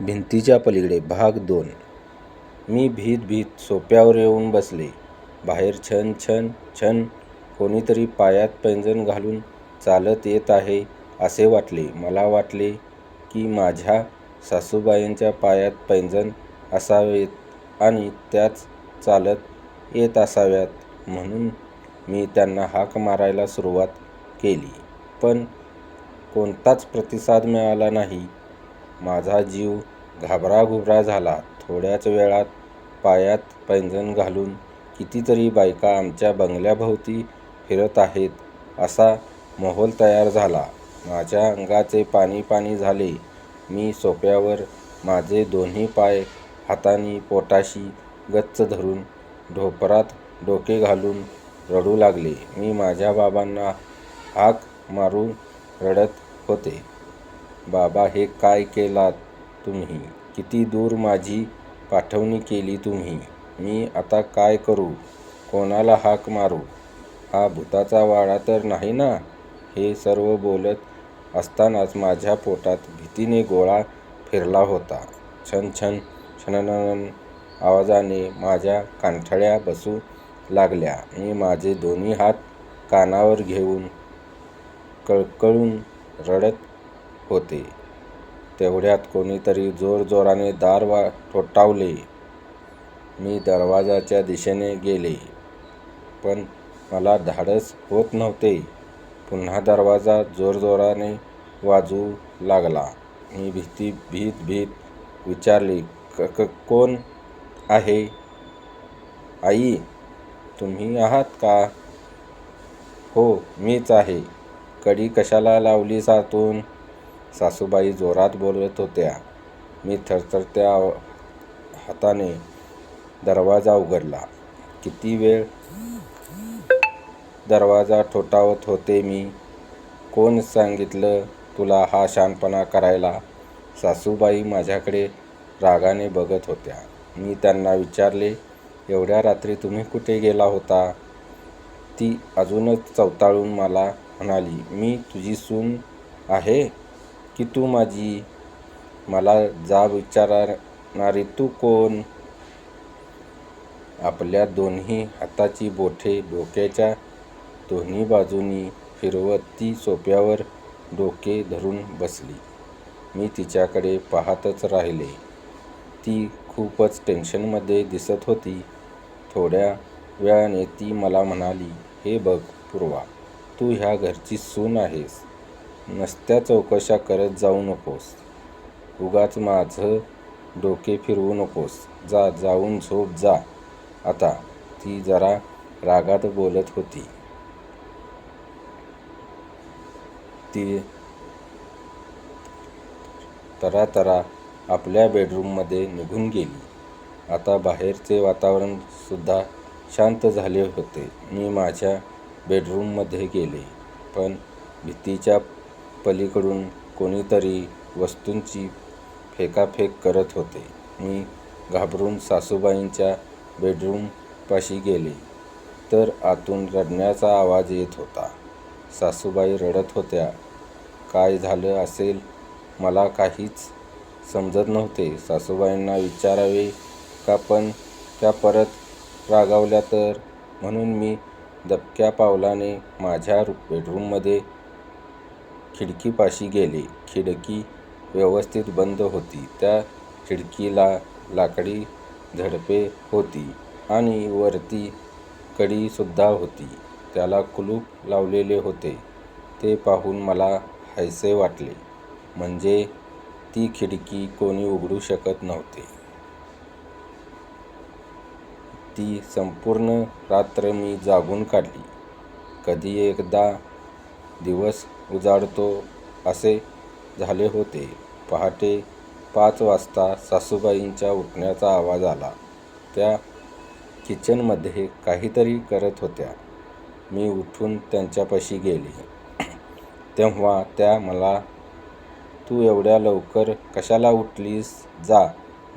भिंतीच्या पलीकडे भाग दोन मी भीत भीत सोप्यावर येऊन बसले. बाहेर छन छन छन कोणीतरी पायात पैंजण घालून चालत येत आहे असे वाटले. मला वाटले की माझ्या सासूबाईंच्या पायात पैंजण असावेत आणि त्याच चालत येत असाव्यात म्हणून मी त्यांना हाक मारायला सुरुवात केली पण कोणताच प्रतिसाद मिळाला नाही. माझा जीव घाबराघुबरा झाला. थोड्याच वेळात पायात पैंजण घालून कितीतरी बायका आमच्या बंगल्याभोवती फिरत आहेत असा माहोल तयार झाला. माझ्या अंगाचे पाणी पाणी झाले. मी सोप्यावर माझे दोन्ही पाय हातांनी पोटाशी गच्च धरून ढोपरात डोके घालून रडू लागले. मी माझ्या बाबांना हाक मारून रडत होते. बाबा हे काय केलात तुम्ही? किती दूर माझी पाठवणी केली तुम्ही? मी आता काय करू? कोणाला हाक मारू? हा भुताचा वाडा तर नाही ना? हे सर्व बोलत असतानाच माझ्या पोटात भीतीने गोळा फिरला होता. छन छन छननन आवाजाने माझ्या कानठळ्या बसू लागल्या. मी माझे दोन्ही हात कानावर घेऊन कळकळून रडत होते. तेवढ्यात कोणीतरी जोरजोराने दार वा ठोठावले. मी दरवाजाच्या दिशेने गेले पण मला धाडस होत नव्हते. पुन्हा दरवाजा जोरजोराने वाजू लागला. मी भीती भीत भीत विचारली क कोण आहे? आई तुम्ही आहात का? हो मीच आहे. कडी कशाला लावली सातून सासूबाई जोरात बोलत होत्या. मी थरथरत्या हाताने दरवाजा उघडला. किती वेळ दरवाजा ठोठावत होते मी. कोण सांगितलं तुला हा शानपणा करायला? सासूबाई माझ्याकडे रागाने बघत होत्या. मी त्यांना विचारले एवढ्या रात्री तुम्ही कुठे गेला होता? ती अजूनच चवताळून मला म्हणाली मी तुझी सून आहे की तू माझी? मला जाब विचारणारी तू कोण? आपल्या दोन्ही हाताची बोटे डोक्याच्या दोन्ही बाजूंनी फिरवत ती सोप्यावर डोके धरून बसली. मी तिच्याकडे पाहतच राहिले. ती खूपच टेन्शनमध्ये दिसत होती. थोड्या वेळाने ती मला म्हणाली हे बघ पूर्वा तू ह्या घरची सून आहेस. नसत्या चौकशा करत जाऊ नकोस. उगाच माझं डोके फिरवू नकोस. जा जाऊन झोप जा आता. ती जरा रागात बोलत होती. ती तरातरा आपल्या बेडरूममध्ये निघून गेली. आता बाहेरचे वातावरणसुद्धा शांत झाले होते. मी माझ्या बेडरूममध्ये गेले पण भीतीच्या पलीकडून कोणीतरी वस्तूंची फेकाफेक करत होते. मी घाबरून सासूबाईंच्या बेडरूमपाशी गेले तर आतून रडण्याचा आवाज येत होता. सासूबाई रडत होत्या. काय झालं असेल मला काहीच समजत नव्हते. सासूबाईंना विचारावे का पण त्या परत रागावल्या तर? म्हणून मी दबक्या पावलाने माझ्या बेडरूममध्ये खिडकीपाशी गेले. खिडकी व्यवस्थित बंद होती. त्या खिडकीला लाकडी झडपे होती आणि वरती कडीसुद्धा होती. त्याला कुलूप लावलेले होते. ते पाहून मला हायसे वाटले. म्हणजे ती खिडकी कोणी उघडू शकत नव्हते. ती संपूर्ण रात्र मी जागून काढली. कधी एकदा दिवस उजाडतो असे झाले होते. पहाटे पाच वाजता सासूबाईंच्या उठण्याचा आवाज आला. त्या किचनमध्ये काहीतरी करत होत्या. मी उठून त्यांच्यापाशी गेले तेव्हा त्या मला तू एवढ्या लवकर कशाला उठलीस? जा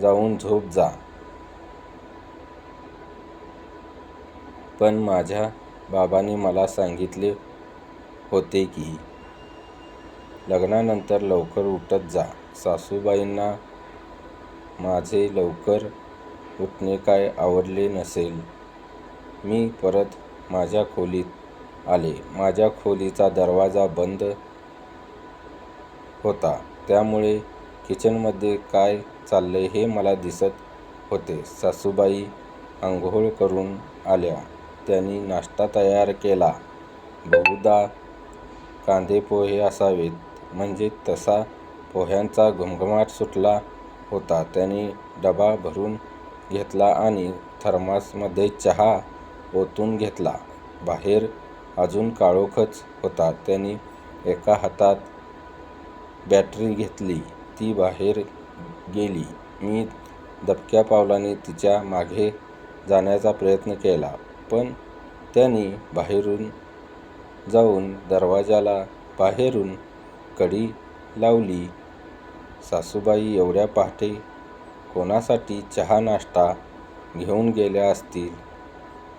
जाऊन झोप जा. पण माझ्या बाबांनी मला सांगितले होते की लग्नानंतर लवकर उठत जा. सासूबाईंना माझे लवकर उठणे काय आवडले नसेल. मी परत माझ्या खोलीत आले. माझ्या खोलीचा दरवाजा बंद होता त्यामुळे किचनमध्ये काय चाललंय हे मला दिसत होते. सासूबाई आंघोळ करून आल्या. त्यांनी नाश्ता तयार केला. बहुधा कांदेपोहे असावेत. म्हणजे तसा पोह्यांचा घुमघुमाट सुटला होता. त्यांनी डबा भरून घेतला आणि थर्मासमध्ये चहा ओतून घेतला. बाहेर अजून काळोखच होता. त्यांनी एका हातात बॅटरी घेतली. ती बाहेर गेली. मी दबक्या पावलाने तिच्यामागे जाण्याचा प्रयत्न केला. पण त्यांनी बाहेरून जाऊन दरवाजाला बाहेरून कडी लावली. सासूबाई एवढ्या पहाटे कोणासाठी चहा नाश्ता घेऊन गेल्या असतील?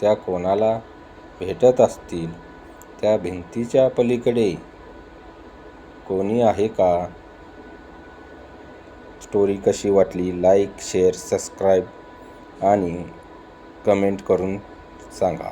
त्या कोणाला भेटत असतील? त्या भिंतीच्या पलीकडे कोणी आहे का? स्टोरी कशी वाटली? लाईक, शेअर, सबस्क्राईब आणि कमेंट करून सांगा.